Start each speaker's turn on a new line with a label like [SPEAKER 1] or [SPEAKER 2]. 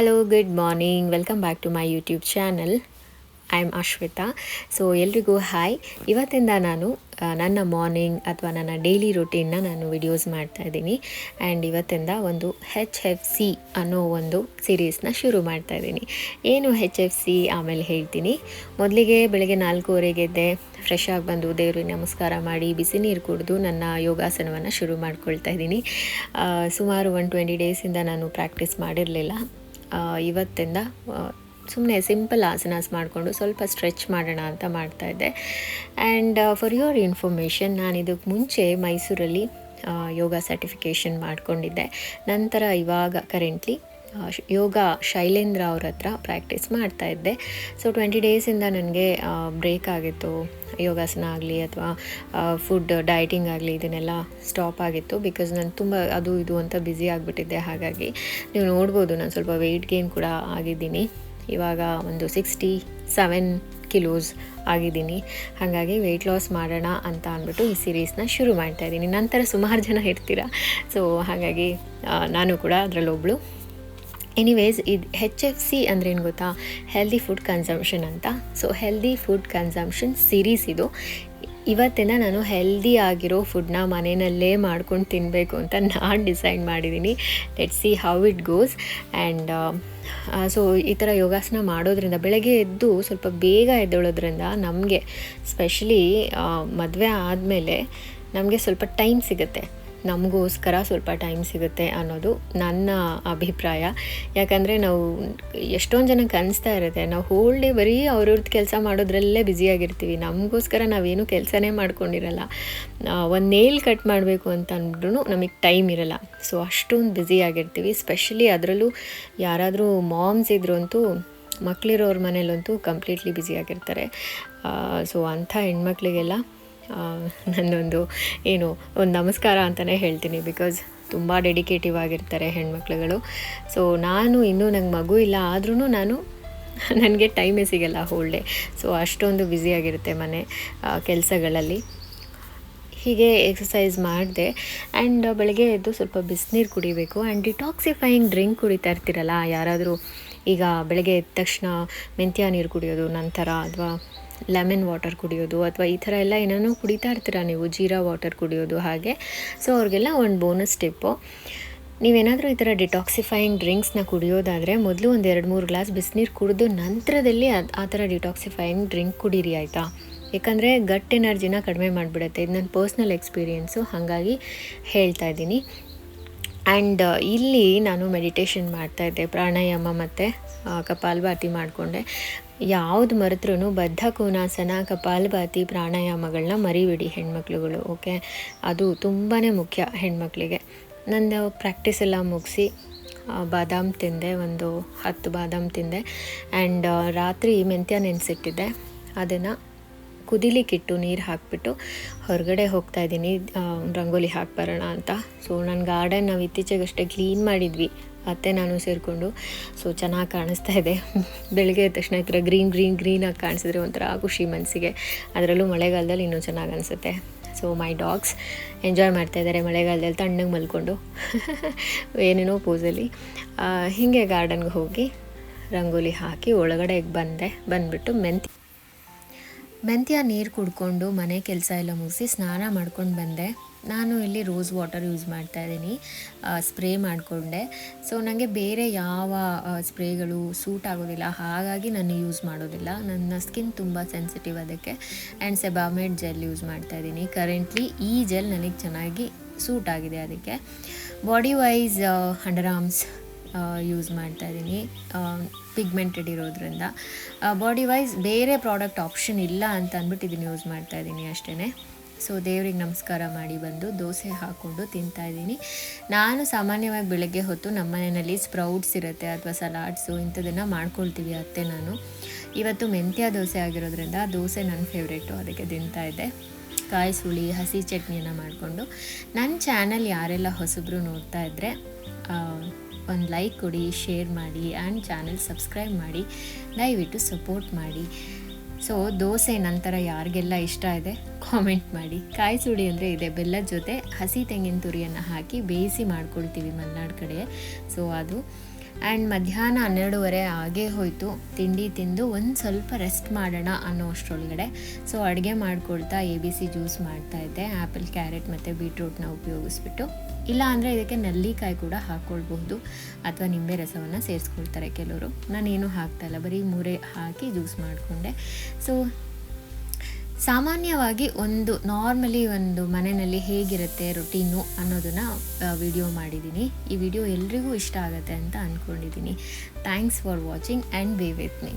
[SPEAKER 1] Hello good morning welcome back to my YouTube channel I am Ashwitha so ಎಲ್ರಿಗೂ hi ಇವತ್ತಿಂದ ನಾನು ನನ್ನ morning ಅಥವಾ ನನ್ನ ಡೈಲಿ ರುಟೀನ್ನ ನಾನು ವಿಡಿಯೋಸ್ ಮಾಡ್ತಾ ಇದ್ದೀನಿ. ಆ್ಯಂಡ್ ಇವತ್ತಿಂದ ಒಂದು ಹೆಚ್ ಎಫ್ ಸಿ ಅನ್ನೋ ಒಂದು ಸೀರೀಸ್ನ ಶುರು ಮಾಡ್ತಾ ಇದ್ದೀನಿ. ಏನು ಹೆಚ್ ಎಫ್ ಸಿ ಆಮೇಲೆ ಹೇಳ್ತೀನಿ. ಮೊದಲಿಗೆ ಬೆಳಗ್ಗೆ ನಾಲ್ಕೂವರೆಗೆ ಎದ್ದೆ ಫ್ರೆಶ್ ಆಗಿ ಬಂದು ದೇವರಿಗೆ ನಮಸ್ಕಾರ ಮಾಡಿ, ಬಿಸಿ ನೀರು ಕುಡಿದು ನನ್ನ ಯೋಗಾಸನವನ್ನು ಶುರು ಮಾಡ್ಕೊಳ್ತಾ ಇದ್ದೀನಿ. ಸುಮಾರು ಒನ್ ಟ್ವೆಂಟಿ ಡೇಸಿಂದ ನಾನು ಪ್ರಾಕ್ಟೀಸ್ ಮಾಡಿರಲಿಲ್ಲ. ಇವತ್ತಿಂದ ಸುಮ್ಮನೆ ಸಿಂಪಲ್ ಆಸನಾಸ್ ಮಾಡಿಕೊಂಡು ಸ್ವಲ್ಪ ಸ್ಟ್ರೆಚ್ ಮಾಡೋಣ ಅಂತ ಮಾಡ್ತಾ ಇದ್ದೆ. ಆ್ಯಂಡ್ ಫಾರ್ ಯುವರ್ ಇನ್ಫಾರ್ಮೇಷನ್ ನಾನು ಇದಕ್ಕೆ ಮುಂಚೆ ಮೈಸೂರಲ್ಲಿ ಯೋಗ ಸರ್ಟಿಫಿಕೇಷನ್ ಮಾಡಿಕೊಂಡಿದ್ದೆ. ನಂತರ ಇವಾಗ ಕರೆಂಟ್ಲಿ ಯೋಗ ಶೈಲೇಂದ್ರ ಅವ್ರ ಹತ್ರ ಪ್ರಾಕ್ಟೀಸ್ ಮಾಡ್ತಾ ಇದ್ದೆ. ಸೊ ಟ್ವೆಂಟಿ ಡೇಸಿಂದ ನನಗೆ ಬ್ರೇಕ್ ಆಗಿತ್ತು. ಯೋಗಾಸನ ಆಗಲಿ ಅಥವಾ ಫುಡ್ ಡಯಟಿಂಗ್ ಆಗಲಿ ಇದನ್ನೆಲ್ಲ ಸ್ಟಾಪ್ ಆಗಿತ್ತು ಬಿಕಾಸ್ ನಾನು ತುಂಬ, ಅದು ಇದು ಅಂತ ಬ್ಯುಸಿ ಆಗಿಬಿಟ್ಟಿದ್ದೆ. ಹಾಗಾಗಿ ನೀವು ನೋಡ್ಬೋದು ನಾನು ಸ್ವಲ್ಪ ವೆಯ್ಟ್ ಗೇನ್ ಕೂಡ ಆಗಿದ್ದೀನಿ. ಇವಾಗ ಒಂದು ಸಿಕ್ಸ್ಟಿ ಸೆವೆನ್ ಕಿಲೋಸ್ ಆಗಿದ್ದೀನಿ. ಹಾಗಾಗಿ ವೆಯ್ಟ್ ಲಾಸ್ ಮಾಡೋಣ ಅಂತ ಅಂದ್ಬಿಟ್ಟು ಈ ಸೀರೀಸ್ನ ಶುರು ಮಾಡ್ತಾ ಇದ್ದೀನಿ. ನಂತರ ಸುಮಾರು ಜನ ಇರ್ತೀರ ಸೊ ಹಾಗಾಗಿ ನಾನು ಕೂಡ ಅದರಲ್ಲೊಬ್ಳು ಎನಿವೇಸ್ ಇದು ಹೆಚ್ ಎಫ್ ಸಿ ಅಂದ್ರೇನು ಗೊತ್ತಾ? ಹೆಲ್ದಿ ಫುಡ್ ಕನ್ಸಂಪ್ಷನ್ ಅಂತ. So healthy food consumption series ಇದು. ಇವತ್ತಿನ ನಾನು ಹೆಲ್ದಿ ಆಗಿರೋ ಫುಡ್ನ ಮನೆಯಲ್ಲೇ ಮಾಡ್ಕೊಂಡು ತಿನ್ನಬೇಕು ಅಂತ ನಾನು ಡಿಸೈಡ್ ಮಾಡಿದ್ದೀನಿ let see how it goes and so ಈ ಥರ ಯೋಗಾಸನ ಮಾಡೋದ್ರಿಂದ, ಬೆಳಗ್ಗೆ ಎದ್ದು ಸ್ವಲ್ಪ ಬೇಗ ಎದ್ದೇಳೋದ್ರಿಂದ ನಮಗೆ ಸ್ಪೆಷಲಿ ಮದುವೆ ಆದಮೇಲೆ ನಮಗೆ ಸ್ವಲ್ಪ ಟೈಮ್ ಸಿಗುತ್ತೆ. ನಮಗೋಸ್ಕರ ಸ್ವಲ್ಪ ಟೈಮ್ ಸಿಗುತ್ತೆ ಅನ್ನೋದು ನನ್ನ ಅಭಿಪ್ರಾಯ. ಯಾಕಂದರೆ ನಾವು ಎಷ್ಟೊಂದು ಜನಕ್ಕೆ ಅನಿಸ್ತಾ ಇರುತ್ತೆ. ನಾವು ಹೋಲ್ ಡೇ ಬರೀ ಅವ್ರವ್ರದ್ದು ಕೆಲಸ ಮಾಡೋದ್ರಲ್ಲೇ ಬ್ಯುಸಿಯಾಗಿರ್ತೀವಿ ನಮಗೋಸ್ಕರ ನಾವೇನು ಕೆಲಸನೇ ಮಾಡ್ಕೊಂಡಿರಲ್ಲ. ಒಂದು ನೇಲ್ ಕಟ್ ಮಾಡಬೇಕು ಅಂತ ಅಂದ್ರೂ ನಮಗೆ ಟೈಮ್ ಇರಲ್ಲ. ಸೊ ಅಷ್ಟೊಂದು ಬ್ಯುಸಿಯಾಗಿರ್ತೀವಿ ಸ್ಪೆಷಲಿ ಅದರಲ್ಲೂ ಯಾರಾದರೂ ಮಾಮ್ಸ್ ಇದ್ರು ಅಂತೂ ಮಕ್ಕಳಿರೋರ ಮನೇಲಂತೂ ಕಂಪ್ಲೀಟ್ಲಿ ಬ್ಯುಸಿಯಾಗಿರ್ತಾರೆ ಸೊ ಅಂಥ ಹೆಣ್ಮಕ್ಳಿಗೆಲ್ಲ ನನ್ನೊಂದು ಏನು, ಒಂದು ನಮಸ್ಕಾರ ಅಂತಲೇ ಹೇಳ್ತೀನಿ ಬಿಕಾಸ್ ತುಂಬ ಡೆಡಿಕೇಟಿವ್ ಆಗಿರ್ತಾರೆ ಹೆಣ್ಮಕ್ಳುಗಳು. ಸೊ ನಾನು ಇನ್ನೂ ನಂಗೆ ಮಗು ಇಲ್ಲ ಆದ್ರೂ ನಾನು ನನಗೆ ಟೈಮೇ ಸಿಗಲ್ಲ ಹೋಲ್ ಡೇ ಸೊ ಅಷ್ಟೊಂದು ಬ್ಯುಸಿಯಾಗಿರುತ್ತೆ ಮನೆ ಕೆಲಸಗಳಲ್ಲಿ. ಹೀಗೆ ಎಕ್ಸಸೈಸ್ ಮಾಡಿದೆ ಆ್ಯಂಡ್ ಬೆಳಗ್ಗೆ ಎದ್ದು ಸ್ವಲ್ಪ ಬಿಸಿನೀರು ಕುಡಿಬೇಕು ಆ್ಯಂಡ್ ಡಿಟಾಕ್ಸಿಫೈಯಿಂಗ್ ಡ್ರಿಂಕ್ ಕುಡಿತಾ ಇರ್ತೀರಲ್ಲ, ಯಾರಾದರೂ ಈಗ ಬೆಳಗ್ಗೆ ಎದ್ದ ತಕ್ಷಣ ಮೆಂತ್ಯ ನೀರು ಕುಡಿಯೋದು, ನಂತರ ಅಥವಾ ಲೆಮನ್ ವಾಟರ್ ಕುಡಿಯೋದು ಅಥವಾ ಈ ಥರ ಎಲ್ಲ ಏನೇನೋ ಕುಡಿತಾ ಇರ್ತೀರ ನೀವು, ಜೀರಾ ವಾಟರ್ ಕುಡಿಯೋದು ಹಾಗೆ. ಸೊ ಅವ್ರಿಗೆಲ್ಲ ಒಂದು ಬೋನಸ್ ಟಿಪ್ಪು ನೀವೇನಾದರೂ ಈ ಥರ ಡಿಟಾಕ್ಸಿಫೈಯಿಂಗ್ ಡ್ರಿಂಕ್ಸ್ನ ಕುಡಿಯೋದಾದರೆ ಮೊದಲು ಒಂದು ಎರಡು ಮೂರು ಗ್ಲಾಸ್ ಬಿಸಿನೀರು ಕುಡಿದು ನಂತರದಲ್ಲಿ ಅದು ಆ ಥರ ಡಿಟಾಕ್ಸಿಫೈಯಿಂಗ್ ಡ್ರಿಂಕ್ ಕುಡೀರಿ ಆಯಿತಾ? ಯಾಕಂದರೆ ಗಟ್ ಎನರ್ಜಿನ ಕಡಿಮೆ ಮಾಡಿಬಿಡುತ್ತೆ. ಇದು ನನ್ನ ಪರ್ಸ್ನಲ್ ಎಕ್ಸ್ಪೀರಿಯೆನ್ಸು ಹಾಗಾಗಿ ಹೇಳ್ತಾ ಇದ್ದೀನಿ. ಆ್ಯಂಡ್ ಇಲ್ಲಿ ನಾನು ಮೆಡಿಟೇಷನ್ ಮಾಡ್ತಾಯಿದ್ದೆ ಪ್ರಾಣಾಯಾಮ ಮತ್ತು ಕಪಾಲಭಾತಿ ಮಾಡಿಕೊಂಡೆ. ಯಾವುದು ಮರೆತ್ರೂ ಬದ್ಧ ಕೋನಾಸನ, ಕಪಾಲ್ಭಾತಿ ಪ್ರಾಣಾಯಾಮಗಳನ್ನ ಮರಿಬಿಡಿ ಹೆಣ್ಮಕ್ಳುಗಳು ಓಕೆ ಅದು ತುಂಬಾ ಮುಖ್ಯ ಹೆಣ್ಮಕ್ಳಿಗೆ. ನಂದು ಪ್ರಾಕ್ಟೀಸ್ ಎಲ್ಲ ಮುಗಿಸಿ ಬಾದಾಮ್ ತಿಂದೆ, ಒಂದು ಹತ್ತು ಬಾದಾಮ್ ತಿಂದೆ. ಆ್ಯಂಡ್ ರಾತ್ರಿ ಮೆಂತ್ಯ ನೆನೆಸಿಟ್ಟಿದ್ದೆ. ಅದನ್ನು ಕುದಿಲಿಕ್ಕಿಟ್ಟು ನೀರು ಹಾಕಿಬಿಟ್ಟು ಹೊರಗಡೆ ಹೋಗ್ತಾ ಇದ್ದೀನಿ ರಂಗೋಲಿ ಹಾಕಿ ಬರೋಣ ಅಂತ. ಸೊ ನನ್ನ ಗಾರ್ಡನ್ ನಾವು ಇತ್ತೀಚೆಗಷ್ಟೇ ಕ್ಲೀನ್ ಮಾಡಿದ್ವಿ. ಅತ್ತೆ, ನಾನು ಸೇರಿಕೊಂಡು. ಸೊ ಚೆನ್ನಾಗಿ ಕಾಣಿಸ್ತಾ ಇದೆ. ಬೆಳಗ್ಗೆ ತಕ್ಷಣ ಈ ಥರ ಗ್ರೀನ್ ಗ್ರೀನ್ ಗ್ರೀನಾಗಿ ಕಾಣಿಸಿದ್ರೆ ಒಂಥರ ಖುಷಿ ಮನಸ್ಸಿಗೆ ಅದರಲ್ಲೂ ಮಳೆಗಾಲದಲ್ಲಿ ಇನ್ನೂ ಚೆನ್ನಾಗಿ ಅನಿಸುತ್ತೆ. ಸೊ ಮೈ ಡಾಗ್ಸ್ ಎಂಜಾಯ್ ಮಾಡ್ತಾ ಇದ್ದಾರೆ ಮಳೆಗಾಲದಲ್ಲಿ ತಣ್ಣಗೆ ಮಲ್ಕೊಂಡು. ಏನೇನೋ ಪೋಸಲ್ಲಿ ಹೀಗೆ ಗಾರ್ಡನ್ಗೆ ಹೋಗಿ ರಂಗೋಲಿ ಹಾಕಿ ಒಳಗಡೆಗೆ ಬಂದೆ. ಬಂದುಬಿಟ್ಟು ಮೆಂತ್ಯ ಮೆಂತ್ಯ ನೀರು ಕುಡ್ಕೊಂಡು ಮನೆ ಕೆಲಸ ಎಲ್ಲ ಮುಗಿಸಿ ಸ್ನಾನ ಮಾಡ್ಕೊಂಡು ಬಂದೆ. ನಾನು ಇಲ್ಲಿ ರೋಸ್ ವಾಟರ್ ಯೂಸ್ ಮಾಡ್ತಾ ಇದ್ದೀನಿ. ಸ್ಪ್ರೇ ಮಾಡಿಕೊಂಡೆ. ಸೊ ನನಗೆ ಬೇರೆ ಯಾವ ಸ್ಪ್ರೇಗಳು ಸೂಟ್ ಆಗೋದಿಲ್ಲ. ಹಾಗಾಗಿ ನಾನು ಯೂಸ್ ಮಾಡೋದಿಲ್ಲ. ನನ್ನ ಸ್ಕಿನ್ ತುಂಬ ಸೆನ್ಸಿಟಿವ್ ಅದಕ್ಕೆ. ಆ್ಯಂಡ್ ಸೆಬಾಮೆಡ್ ಜೆಲ್ ಯೂಸ್ ಮಾಡ್ತಾ ಇದ್ದೀನಿ. ಕರೆಂಟ್ಲಿ ಈ ಜೆಲ್ ನನಗೆ ಚೆನ್ನಾಗಿ ಸೂಟ್ ಆಗಿದೆ ಅದಕ್ಕೆ. Body wise under arms use ಮಾಡ್ತಾ ಇದ್ದೀನಿ. ಪಿಗ್ಮೆಂಟೆಡ್ ಇರೋದ್ರಿಂದ. ಬಾಡಿ ವೈಸ್ ಬೇರೆ ಪ್ರಾಡಕ್ಟ್ ಆಪ್ಷನ್ ಇಲ್ಲ ಅಂತ ಅಂದ್ಬಿಟ್ಟು ಇದನ್ನು ಯೂಸ್ ಮಾಡ್ತಾ ಇದ್ದೀನಿ ಅಷ್ಟೇ ಸೊ ದೇವ್ರಿಗೆ ನಮಸ್ಕಾರ ಮಾಡಿ ಬಂದು ದೋಸೆ ಹಾಕ್ಕೊಂಡು ತಿಂತಾ ಇದ್ದೀನಿ. ನಾನು ಸಾಮಾನ್ಯವಾಗಿ ಬೆಳಗ್ಗೆ ಹೊತ್ತು ನಮ್ಮ ಮನೆಯಲ್ಲಿ ಸ್ಪ್ರೌಟ್ಸ್ ಇರುತ್ತೆ ಅಥವಾ ಸಲಾಡ್ಸು ಇಂಥದನ್ನು ಮಾಡ್ಕೊಳ್ತೀವಿ ಅತ್ತೆ ನಾನು. ಇವತ್ತು ಮೆಂತ್ಯ ದೋಸೆ ಆಗಿರೋದ್ರಿಂದ ದೋಸೆ ನನ್ನ ಫೇವ್ರೇಟು ಅದಕ್ಕೆ ತಿಂತಾ ಇದ್ದೆ. ಕಾಯಿ ಸುಳಿ, ಹಸಿ ಚಟ್ನಿಯನ್ನು ಮಾಡಿಕೊಂಡು. ನನ್ನ ಚಾನಲ್ ಯಾರೆಲ್ಲ ಹೊಸಬ್ರು ನೋಡ್ತಾ ಇದ್ದರೆ ಒಂದು ಲೈಕ್ ಕೊಡಿ ಶೇರ್ ಮಾಡಿ ಆ್ಯಂಡ್ ಚಾನಲ್ ಸಬ್ಸ್ಕ್ರೈಬ್ ಮಾಡಿ. ದಯವಿಟ್ಟು ಸಪೋರ್ಟ್ ಮಾಡಿ. ಸೊ ದೋಸೆ ನಂತರ ಯಾರಿಗೆಲ್ಲ ಇಷ್ಟ ಇದೆ ಕಾಮೆಂಟ್ ಮಾಡಿ. ಕಾಯಿ ಸುಡಿ ಅಂದರೆ ಇದೆ, ಬೆಲ್ಲದ ಜೊತೆ ಹಸಿ ತೆಂಗಿನ ತುರಿಯನ್ನು ಹಾಕಿ ಬೇಯಿಸಿ ಮಾಡ್ಕೊಳ್ತೀವಿ ಮಲೆನಾಡು ಕಡೆ ಸೊ ಅದು ಆ್ಯಂಡ್ ಮಧ್ಯಾಹ್ನ ಹನ್ನೆರಡೂವರೆ ಆಗೇ ಹೋಯಿತು. ತಿಂಡಿ ತಿಂದು ಒಂದು ಸ್ವಲ್ಪ ರೆಸ್ಟ್ ಮಾಡೋಣ ಅನ್ನೋ ಅಷ್ಟರೊಳಗಡೆ. ಸೊ ಅಡುಗೆ ಮಾಡ್ಕೊಳ್ತಾ ಎ ಬಿ ಸಿ ಜ್ಯೂಸ್ ಮಾಡ್ತಾಯಿದ್ದೆ ಆ್ಯಪಲ್ ಕ್ಯಾರೆಟ್ ಮತ್ತು ಬೀಟ್ರೂಟ್ನ ಉಪಯೋಗಿಸ್ಬಿಟ್ಟು. ಇಲ್ಲ ಅಂದರೆ ಇದಕ್ಕೆ ನೆಲ್ಲಿಕಾಯಿ ಕೂಡ ಹಾಕ್ಕೊಳ್ಬಹುದು ಅಥವಾ ನಿಂಬೆ ರಸವನ್ನು ಸೇರಿಸ್ಕೊಳ್ತಾರೆ ಕೆಲವರು. ನಾನೇನು ಹಾಕ್ತಾಯಿಲ್ಲ ಬರೀ ಮೂರೇ ಹಾಕಿ ಜ್ಯೂಸ್ ಮಾಡಿಕೊಂಡೆ. ಸೊ ಸಾಮಾನ್ಯವಾಗಿ ಒಂದು ನಾರ್ಮಲಿ ಒಂದು ಮನೆಯಲ್ಲಿ ಹೇಗಿರುತ್ತೆ ರೊಟೀನು ಅನ್ನೋದನ್ನು ವಿಡಿಯೋ ಮಾಡಿದ್ದೀನಿ. ಈ ವಿಡಿಯೋ ಎಲ್ರಿಗೂ ಇಷ್ಟ ಆಗುತ್ತೆ ಅಂತ ಅಂದ್ಕೊಂಡಿದ್ದೀನಿ thanks for watching and be with me